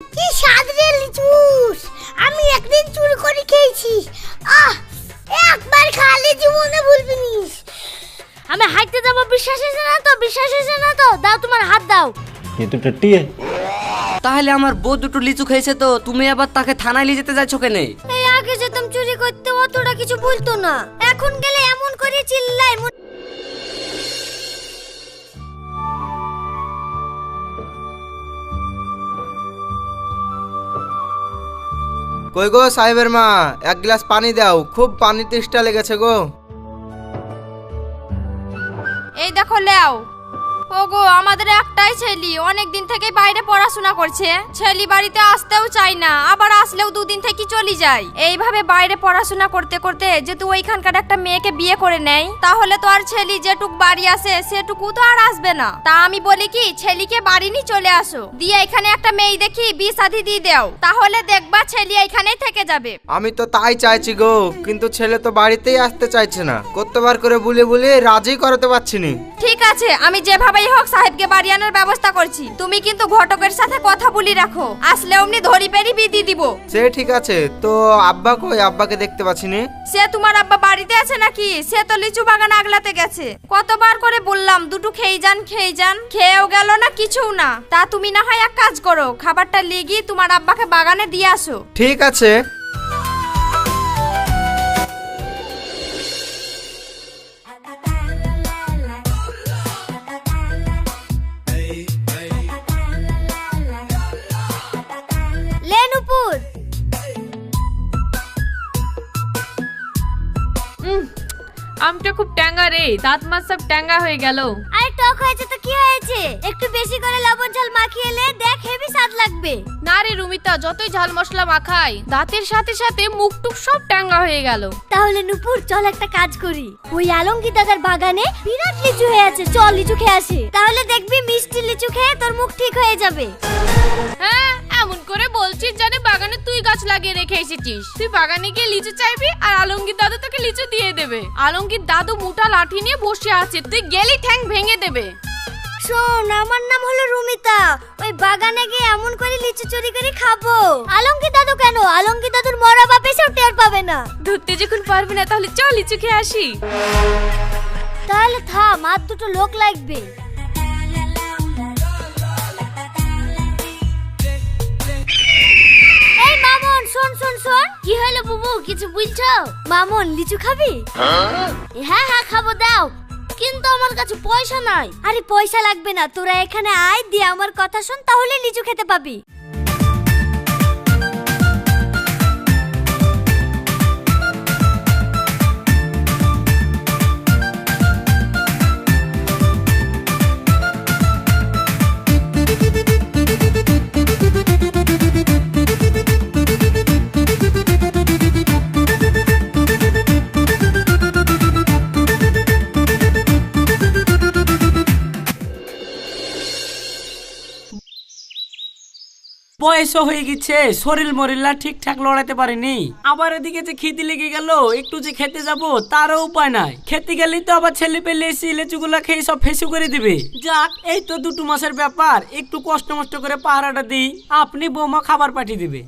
কি স্বাদ রে লিচুস আমি একদিন চুরি করে খেয়েছি আহ একবার খালে জীবনে ভুলবি নিস আমি হাঁটতে যাবো বিশ্বাস হয়েছে না তো বিশ্বাস হয়েছে না তো দাও তোমার হাত দাও ये तो टट्टी है তাহলে আমার বউ দুটো লিচু খেয়েছে তো তুমি আবার তাকে থানায় নিয়ে যেতে যাচ্ছ কেনে এই আগে যেতাম চুরি করতে অতটা কিছু বলতো না এখন গেলে এমন করে চিল্লাই কই গো সাহেবের মা? এক গ্লাস পানি দাও, খুব পানি তেষ্টা লেগেছে গো। এই দেখো, লেও। ওগো আমাদের একটাই ছেলে। অনেক দিন থেকে বাইরে পড়াশোনা করছে। ছেলে বাড়িতে আসতেও চায় না আবার আসলেও দুদিন থেকে চলে যায়। এইভাবে বাইরে পড়াশোনা করতে করতে যেহেতু ওইখানকার একটা মেয়েকে বিয়ে করে নেয় তাহলে তো আর ছেলে যেটুক বাড়ি আসে সেটুকু তো আর আসবে না। তা আমি বলি কি ছেলেকে বাড়ি নিয়ে চলে আসো। দিয়ে এখানে একটা মেয়ে দেখি বিয়ে শাদি দিয়ে দাও। তাহলে দেখবা ছেলে এখানেই থেকে যাবে। আমি তো তাই চাইছি গো কিন্তু ছেলে তো বাড়িতেই আসতে চাইছে না। কতবার করে বলে বলে রাজি করাতে পারছি নি। ঠিক আছে আমি যেভাবেই হোক সাহেবকে বাড়ি আনার ব্যবস্থা করছি। তুমি কিন্তু ঘটকের সাথে কথা বলি রাখো। আসলে অমনি ধরি পেরি বিদি দিব। সে ঠিক আছে তো আব্বা কই? আব্বাকে দেখতে পাচ্ছি নি। সে তোমার আব্বা বাড়িতে আছে নাকি? সে তো লিচু বাগান আগলাতে গেছে। কতবার করে বললাম দুটো খেয়ে যান খেয়ে যান। খেয়েও গেল না কিছুও না। তা তুমি না হয় এক কাজ করো খাবারটা লিগি তোমার আব্বাকে বাগানে দিয়ে আসো। ঠিক আছে। খুব ট্যাঙ্গা রে দাঁত মাছ সব ট্যাঙ্গা হয়ে গেল। আরে টক হয়েছে তো কি হয়েছে? একটু বেশি করে লবণ ঝাল মাখিয়ে লে দেখ হেভি স্বাদ লাগবে। না রে রুমিতা যতই ঝাল মশলা মাখাই দাঁতের সাথে সাথে মুখ টুক সব ট্যাঙ্গা হয়ে গেল। তাহলে নুপুর চল একটা কাজ করি। ওই আলমগীর দাদার বাগানে বিরাট লিচু হয়ে আছে চল লিচু খেয়ে আসি। তাহলে দেখবি মিষ্টি লিচু খেয়ে তোর মুখ ঠিক হয়ে যাবে। হ্যাঁ এমন করে বলছিস যেন বাগানে তুই গাছ লাগিয়ে রেখে এসেছিস। তুই বাগানে গিয়ে লিচু চাইবি আর আলমগীর দাদু তোকে লিচু দিয়ে দেবে। আলমগীর দাদু মোটা লাঠি নিয়ে বসে আছে তুই গেলি ঠ্যাং ভেঙে দেবে। শোন আমার নাম হলো রুমিতা। ওই বাগানে গিয়ে এমন করে লিচু চুরি করে খাব। আলমগীর দাদু কেন? আলমগীর দাদুর মরা বাপ এসেও টের পাবে না। ধরতে যখন পারবি না তাহলে চল লিচু খেয়ে আসি। তাহলে থাম আর দুটো লোক লাগবে। মামন শোন শোন শোন। কি হলো বুবু কিছু বুঝছ মামন লিচু খাবি? হ্যাঁ হ্যাঁ খাব দাও। কিন্তু আমার কাছে পয়সা নাই। আরে পয়সা লাগবে না। তোরা এখানে আয় দিয়ে আমার কথা শোন তাহলে লিচু খেতে পাবি। বয়সও হয়ে গেছে, শরীর মরিল্লা ঠিকঠাক লড়াইতে পারিনি। আবার এদিকে যে খিদি লেগে গেল, একটু যে খেতে যাব, তারও উপায় নাই। খেতে গেলেই তো আবার ছেলে পেলে এসে লেচুগুলা খেয়ে সব ফেসু করে দিবে। যাক, এই তো দুটো মাসের ব্যাপার, একটু কষ্ট মষ্ট করে পাহারাটা দিই। আপনি বৌমা খাবার পাঠিয়ে দিবে।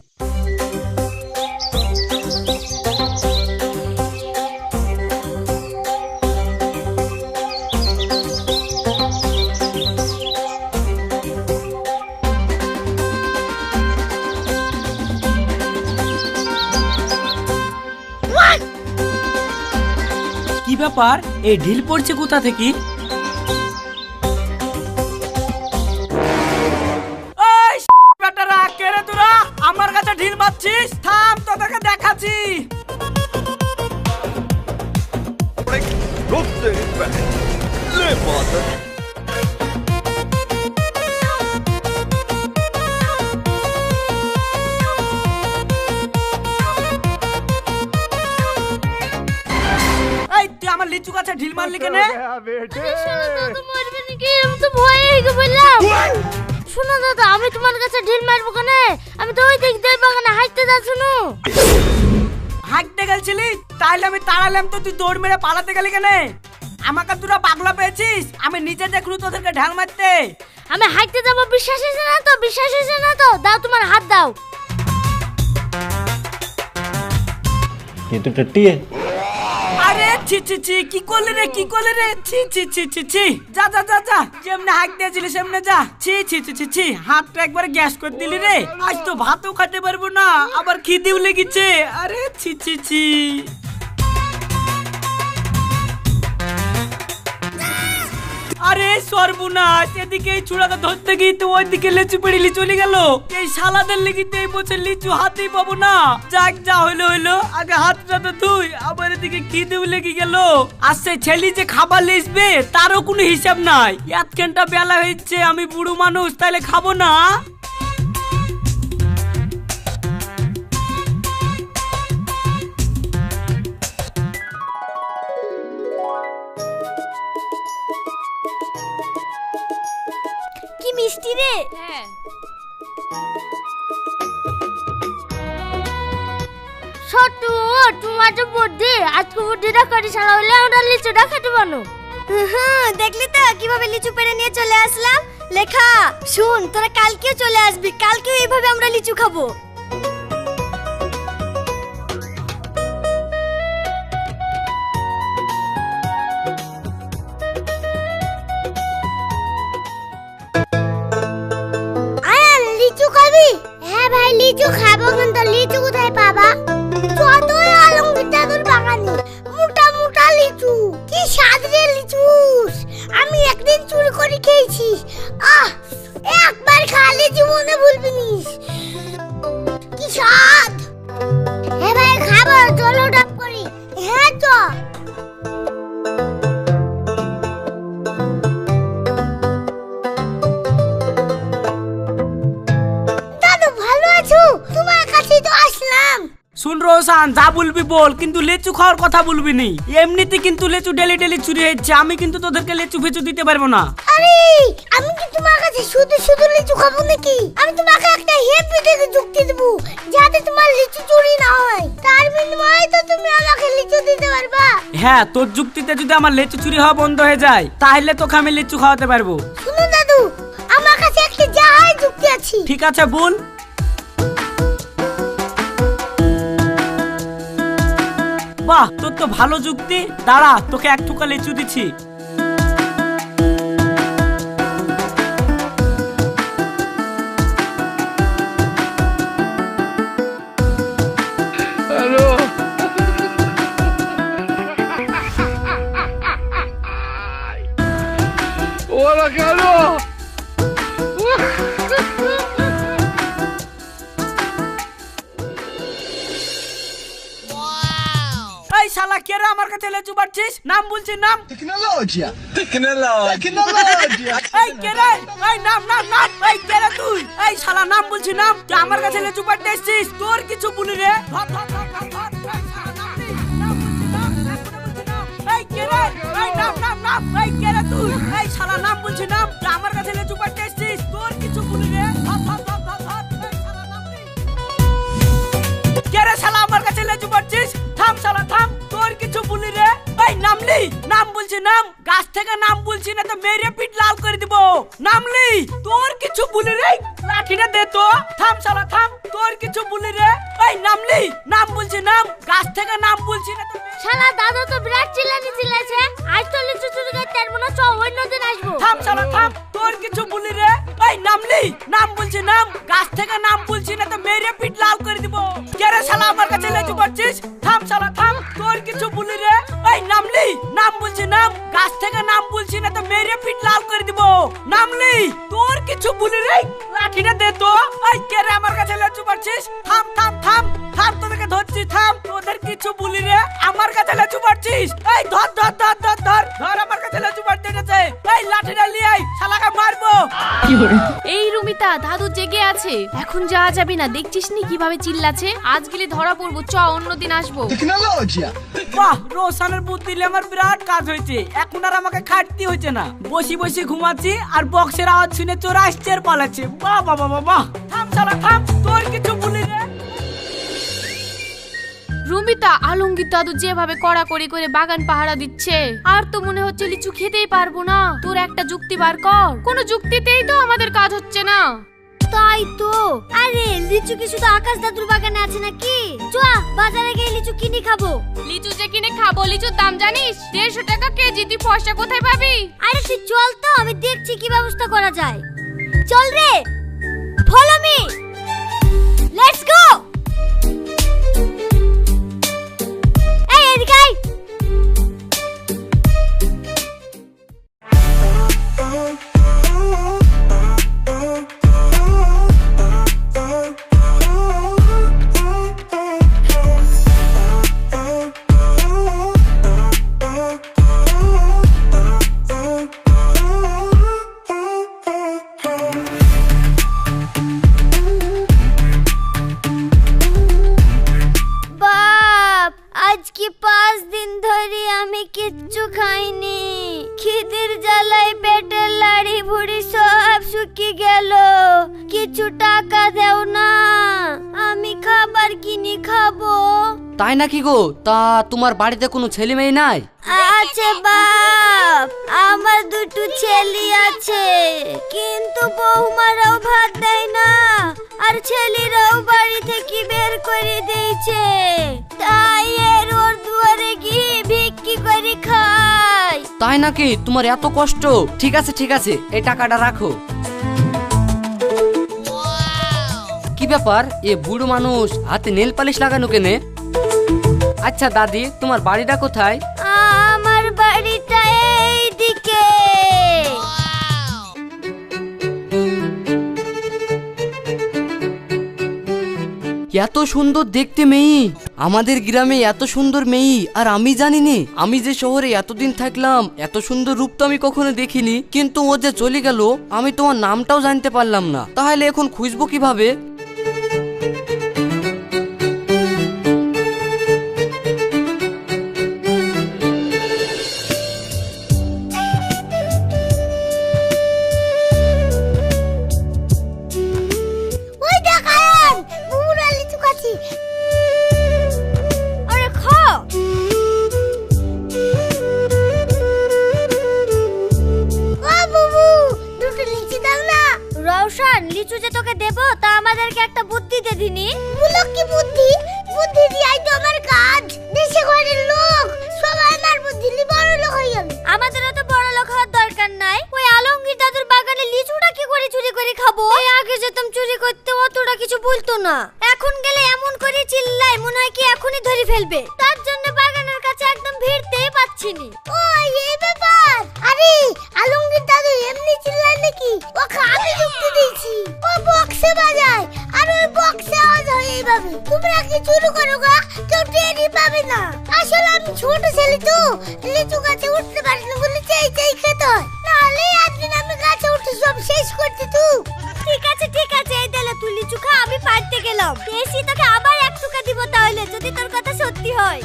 ব্যাপার এই ঢিল পড়ছে কোথা থেকে? ওই বেটারা কে রে তোরা? আমার কাছে ঢিল মারছিস? থাম তোদেরকে দেখাচ্ছি। এই তুই লিচু গাছে ঢিল মারলি কেনে শোনো দাদা আমি তোমার কাছে ঢিল মারবো কেন আমি তো ওই দিক দিয়ে বাগানে হাঁটতে যাচ্ছি না হাঁটতে গেছিলি তাইলে আমি তাড়ালাম তো তুই দৌড় মেরে পালাতে গেলি কেনে আমাকে তোরা পাগলা পেয়েছিস আমি নিচে দেখলু তোদেরকে ঢাল মারতে আমি হাঁটতে যাবো বিশ্বাস হয়েছে না তো বিশ্বাস হয়েছে না তো দাও তোমার হাত দাও ये तो टट्टी है আরে ছি ছি ছি, কি করলে রে, কি করলে রে? ছি ছি ছি ছি ছি। যা যা যা যা। যেমনে হাঁক দিয়েছিলি সেমনে যা। ছি ছি ছি ছি ছি। হাতটা একবার গ্যাস করে দিলি রে। আজ তো ভাতও খেতে পারব না। আবার খিদেও লেগেছে। আরে ছি ছি ছি। সর্বনাশ, এদিকে ধরতে গিয়ে তো লিচু পেড়িলি গেল। এই সালাদের তো এই বছর লিচু হাতেই পাবো না। যাক, যা হইল হইল, আগে হাতটা তো ধুই, আবার এদিকে খিদেও লেগে গেল। আর সেই ছেলে যে খাবার লিসবে, তারও কোনো হিসাব নাই। এক ঘণ্টা বেলা হয়েছে, আমি বুড়ো মানুষ তাহলে খাব না? তোমার বুদ্ধি আজকে বুদ্ধিটা করে সারা হলে আমরা লিচুটা খেতে পারো দেখলি তো? কীভাবে লিচু পেরে নিয়ে চলে আসলাম? লেখা শুন তোরা কালকেও চলে আসবি কালকেও এইভাবে আমরা লিচু খাব। লিচু খাবি? হ্যাঁ ভাই লিচু খাব কিন্তু লিচু কোথায় পাবা? স্বাদ রে লিচুস। আমি একদিন চুরি করে খেয়েছি। রোশান যা বলবি বল কিন্তু লেচু খাওয়ার কথা বলবি নি এমনিতে কিন্তু লেচু ডেলি ডেলি চুরি হচ্ছে আমি কিন্তু তোদেরকে লেচু ফেচু দিতে পারব না। আরে আমি কি তোমার কাছে শুধু শুধু লিচু খাব নাকি? আমি তোমাকে একটা হেপি থেকে যুক্তি দেবো যাতে তোমার লিচু চুরি না হয়। তার বিনিময়ে তো তুমি আমাকে লিচু দিতে পারবা। হ্যাঁ তোর যুক্তিতে যদি আমার লেচু চুরি হওয়া বন্ধ হয়ে যায় তাহলে তোকে আমি লিচু খাওয়াতে পারব। শুনো দাদু আমার কাছে একটা জাহাজ যুক্তি আছে। ঠিক আছে বল। বাহ তোর তো ভালো যুক্তি। দাঁড়া তোকে এক টুকা লেচু দিচ্ছি। কে রে আমার কাছে লেচু পাচ্ছিস নাম বলছিস নাম! এই কে রে? এই নাম নাম নাম। এই কে রে তুই? এই শালা নাম বলছিস নাম। তুই আমার কাছে লেচু এসছিস? তোর কিছু বলি রে। ধর ধর ধর ধর ধর। এই শালা নাম নে, নাম। বলছিস নাম, এখনও বলছিস নাম। এই কে রে? এই নাম নাম নাম। এই কে রে তুই? এই শালা নাম বলছিস নাম। তুই আমার কাছে লেচু পাঠতে এসছিস? তোর কিছু বলি রে। ধর ধর ধর ধর ধর। এই শালা নাম নে। কে রে শালা আমার কাছে লেচু পাচ্ছিস থাম শালা থাম। বলি রে? এই নামলি। নাম বলছি নাম। গাছ থেকে নাম বলছি না তো মেরে পিঠ লাল করে দিব। নামলি। তোর কিছু বলি রে? লাঠিটা দে তো। থাম শালা থাম। তোর কিছু বলি রে? এই নামলি। নাম বলছি নাম। গাছ থেকে নাম বলছি না তো শালা দাদু তো বিরাট চিল্লানি চিল্লাছে আজ তো লিচু চুরি করতে পারব না চ অন্য দিন আসব। থাম শালা থাম। তোর কিছু বলি রে? এই নামলি। নাম বলছি নাম। গাছ থেকে নাম বলছি না তো মেরে পিঠ লাল করে দিব। কে রে শালা আমার কাছে লেচু পাচ্ছিস থাম শালা তো লাল করে দিব। নামলি তোর কিছু বলি রে লাঠিটা দে তো। এই, কে রে আমার কাছে লেচু পাচ্ছিস থাম থাম থাম। থাম, তোদেরকে ধরছি, থাম। তোদের কিছু বলি রে। আমার কাছে লেচু পাচ্ছিস এই, ধর ধর ধর ধর ধর। ধর আমার কাছে লেচু গেছে এই লাঠিটা নিয়ে শালাকে মারবো। এই রুমিতা দাদু জেগে আছে। এখন যাওয়া যাবে না। দেখছিস নি কীভাবে চিল্লাছে আজ গেলে ধরা পড়ব। চ অন্যদিন আসব। বাহ রোশানের বুদ্ধি দিলে আমার বিরাট কাজ হয়েছে। এখন আর আমাকে খাটতে হয়েছে না। বসি বসি ঘুমাচ্ছি আর বক্সের আওয়াজ শুনে চোর আসছে আর পালাচ্ছে বাহ বাহ বাহ। থাম শালা থাম। তোর কিছু বলি রে রুমিতা আলমগীর দাদু যেভাবে কড়াকড়ি করে বাগান পাহারা দিচ্ছে আর তো মনে হচ্ছে লিচু খেতেই পারব না। তোর একটা যুক্তি বার কর। কোনো যুক্তিতেই তো আমাদের কাজ হচ্ছে না। তাই তো। আরে লিচু কি শুধু আকাশ দাদুর বাগানে আছে নাকি? চ বাজারে গিয়ে লিচু কিনে খাব। লিচু যে কিনে খাব লিচুর দাম জানিস? দেড়শো টাকা কেজি তুই পয়সা কোথায় পাবি? আরে তুই চল তো আমি দেখছি কি ব্যবস্থা করা যায়। চল রে ফলো মি। লেটস গো নাকি গো? তা তোমার বাড়িতে কোনো ছেলে মেয়ে নাই? আছে বাপ আমার দুটো ছেলে আছে কিন্তু বৌমারাও ভাত দেয় না আর ছেলেরাও বাড়ি থেকে বের করে দিয়েছে তাই এর ওর দুয়ারে গিয়ে ভিক্ষি করে খাই তাই নাকি? তোমার এত কষ্ট? ঠিক আছে ঠিক আছে এই টাকাটা রাখো। কি ব্যাপার? এ বুড়ো মানুষ হাতে নেল পালিশ লাগানো কেনে? আচ্ছা দাদি তোমার বাড়িটা কোথায়? আমার বাড়িটা এই দিকে এত সুন্দর দেখতে মেয়ে। আমাদের গ্রামে এত সুন্দর মেয়ে আর আমি জানিনি। আমি যে শহরে এতদিন থাকলাম এত সুন্দর রূপ তো আমি কখনো দেখিনি। কিন্তু ও যে চলে গেল আমি তোমার নামটাও জানতে পারলাম না। তাহলে এখন খুঁজবো কীভাবে? অতটা কিছু বলতো না। এখন গেলে এমন করে চিল্লায়, মনে হয় কি এখনই ধরে ফেলবে। তার জন্য বাগানের কাছে একদম ভিড়তেই পাচ্ছি নি ও এই ব্যাপার। আরে, আলমগীর দাদু এমনি চিল্লায় নাকি? ও আমি যুক্তি দিয়েছি। ও বক্সে বাজায়। আর ওই বক্সে আওয়াজ হয় এইভাবে। তোমরা কি চুরি করো গা? কেউ টেরই পাবে না। আসলে আমি ছোট ছেলে তো। লিচু গাছে উঠতে পারি না বলে চাই চাই খেতে হয়। নাহলে একদিন আমি গাছে উঠে সব শেষ করতে তো। ঠিক আছে ঠিক আছে, এই দিলে তুই লিচু খা, আমি পারতে গেলাম। এসি তোকে আবার এক টুকা দিব তাহলে, যদি তোর কথা সত্যি হয়।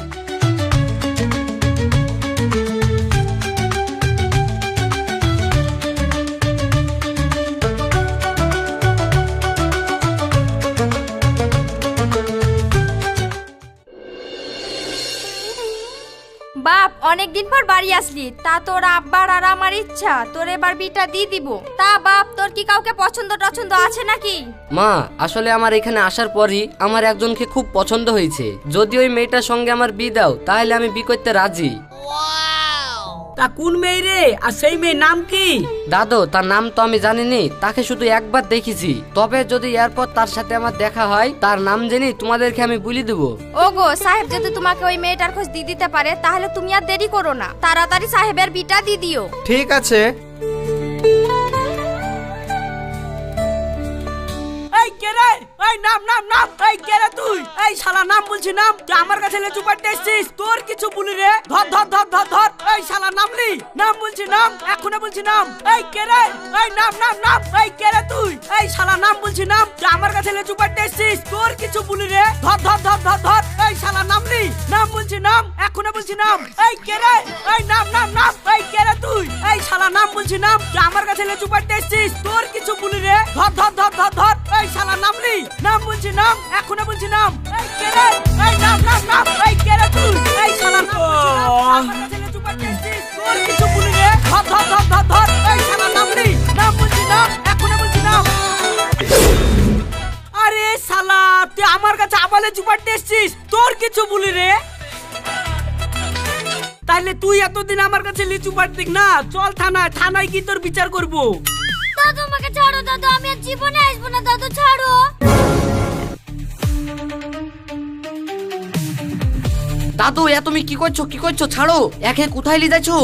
বাপ, অনেকদিন পর বাড়ি আসলি। তা তোর আব্বার আর আমার ইচ্ছা, তোর এবার বিটা দিয়ে দিব। তা বাপ, তোর কি কাউকে পছন্দ টছন্দ আছে নাকি? মা, আসলে আমার এখানে আসার পরই আমার একজনকে খুব পছন্দ হয়েছে। যদি ওই মেয়েটার সঙ্গে আমার বিয়ে দাও, তাহলে আমি বি করতে রাজি। তা কোন মেয়ে রে? আর সেই মেয়ের নাম কি? দাদু তার নাম তো আমি জানিনি। তাকে শুধু একবার দেখেছি। তবে যদি এরপর তার সাথে আমার দেখা হয় তার নাম জেনে তোমাদেরকে আমি বলে দেবো। ওগো সাহেব যদি তোমাকে ওই মেয়েটার খোঁজ দিয়ে দিতে পারে তাহলে তুমি আর দেরি করো না। তাড়াতাড়ি সাহেবের বিটা দিয়ে দিও। ঠিক আছে। এই কে রে? এই নাম নাম নাম। এই কে রে তুই? এই শালা নাম বলছি, নাম। তুই আমার কাছে লেচু পাঠতে এসছিস? তোর কিছু বলি রে। ধর ধর ধর ধর ধর। এই শালা নামলি নাম বলছি, নাম। এখনও বলছি, নাম। এই কে রে? এই নাম নাম নাম। এই কে রে তুই? এই শালা নাম বলছি, নাম। তুই আমার কাছে লেচু পাঠতে এসছিস? তোর কিছু বলি রে। ধর ধর ধর ধর ধর। এই শালা নামলি নাম বলছি, নাম। এখনও বলছি, নাম। এই কে রে? এই নাম নাম নাম। এই কে রে তুই? এই শালা নাম বলছি, নাম। তুই আমার কাছে লেচু পাঠতে এসছিস? তোর কিছু বলি রে। ধর ধর ধর ধর ধর। এই শালা নামলি নাম বলছি নাম, এখনও বলছি নাম। আরে তুই আমার কাছে তোর কিছু বলি রে তুই আমার কাছে লিচু না? চল থানায় থানায় কি তোর বিচার করব। দাদু ছাড়ো আমি জীবনে আসব না। দাদু, ছাড়ো। দাদু, এ তুমি কি করছ? কি করছ? ছাড়ো। একে কোথায় নিয়ে যাচ্ছো?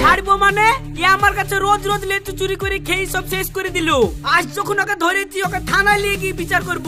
ছাড়বো মানে? এ আমার কাছে রোজ রোজ লেচু চুরি করে খেয়ে সব শেষ করে দিল। আজ যখন ওকে ধরেছি, ওকে থানায় নিয়ে গিয়ে বিচার করব।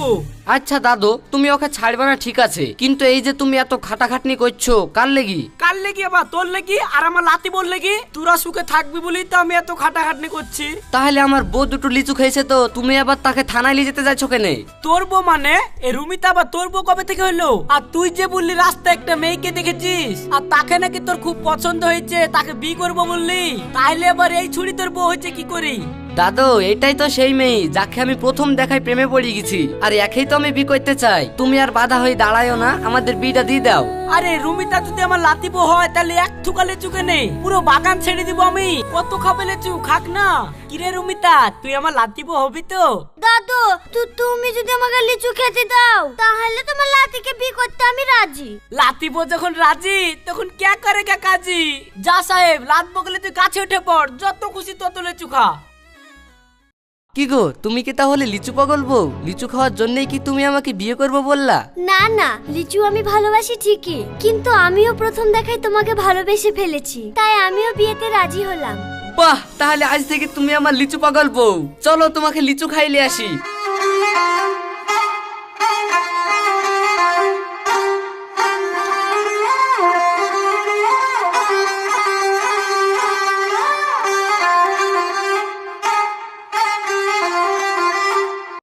আচ্ছা দাদু তুমি ওকে ছাড়বে না ঠিক আছে। কিন্তু এই যে তুমি এত খাটাখাটনি করছ কার লেগি? কার লেগে আবার? তোর লেগি? আর আমার লাতি বল লেগি? তোরা সুখে থাকবি বলেই তো আমি এত খাটাখাটনি করছি। তাহলে আমার বউ দুটো লিচু খেয়েছে তো তুমি আবার তাকে থানায় নিয়ে যেতে যাচ্ছ কেনে? তোর বউ মানে? এ রুমিতা আবার তোর বউ কবে থেকে হলো? আর তুই যে বললি রাস্তায় একটা মেয়েকে দেখেছিস আর তাকে নাকি তোর খুব পছন্দ হয়েছে তাকে বিয়ে করব বললি তাইলে আবার এই ছুরি তোর বউ হয়েছে কি করি দাদু এটাই তো সেই মেয়ে যাকে আমি প্রথম দেখায় প্রেমে পড়ে গেছি। আর একেই তো আমি বিয়ে করতে চাই। তুমি আর বাধা হয়ে দাঁড়ায়ও না আমাদের বিয়েটা দিয়ে দাও। আরে রুমিতা যদি আমার লাতিব হয় তাহলে এক থুকা লেচুকে নেই পুরো বাগান ছেড়ে দিব আমি। কত খাবে লেচু? খাক না। কিরে রুমিতা তুই আমার লাতিব হবি তো? দাদু তু তুমি যদি আমাকে লিচু খেতে দাও তাহলে তোমার লাতিকে বিয়ে করতে আমি রাজি। লাতিব যখন রাজি তখন কে করে কে কাজি? যা সাহেব লাত বগলে তুই কাছে উঠে পড় যত খুশি তত লেচু খা। কি গো তুমি কি তাহলে লিচু পাগল বউ? লিচু খাওয়ার জন্যই কি তুমি আমাকে বিয়ে করব বললা? না না লিচু আমি ভালোবাসি ঠিকই কিন্তু আমিও প্রথম দেখায় তোমাকে ভালোবেসে ফেলেছি তাই আমিও বিয়েতে রাজি হলাম। বাহ তাহলে আজ থেকে তুমি আমার লিচু পাগল বউ। চলো তোমাকে লিচু খাইলে আসি।